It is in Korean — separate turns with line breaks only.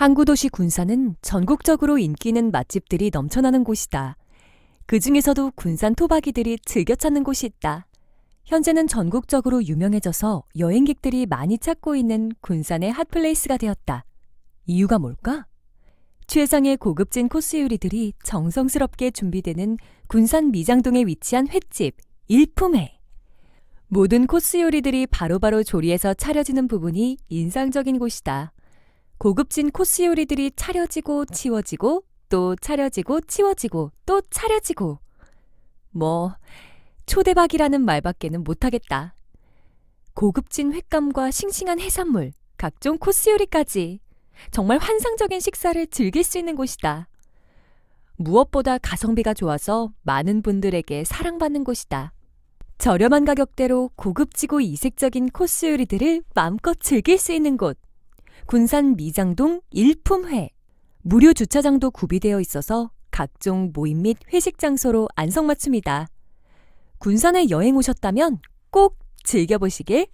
항구 도시 군산은 전국적으로 인기 있는 맛집들이 넘쳐나는 곳이다. 그 중에서도 군산 토박이들이 즐겨 찾는 곳이 있다. 현재는 전국적으로 유명해져서 여행객들이 많이 찾고 있는 군산의 핫플레이스가 되었다. 이유가 뭘까? 최상의 고급진 코스 요리들이 정성스럽게 준비되는 군산 미장동에 위치한 횟집 일품회. 모든 코스 요리들이 바로바로 조리해서 차려지는 부분이 인상적인 곳이다. 고급진 코스 요리들이 차려지고 치워지고 또 차려지고 치워지고 또 차려지고. 뭐, 초대박이라는 말밖에는 못하겠다. 고급진 횟감과 싱싱한 해산물, 각종 코스 요리까지. 정말 환상적인 식사를 즐길 수 있는 곳이다. 무엇보다 가성비가 좋아서 많은 분들에게 사랑받는 곳이다. 저렴한 가격대로 고급지고 이색적인 코스 요리들을 마음껏 즐길 수 있는 곳. 군산 미장동 일품회. 무료 주차장도 구비되어 있어서 각종 모임 및 회식 장소로 안성맞춤이다. 군산에 여행 오셨다면 꼭 즐겨보시길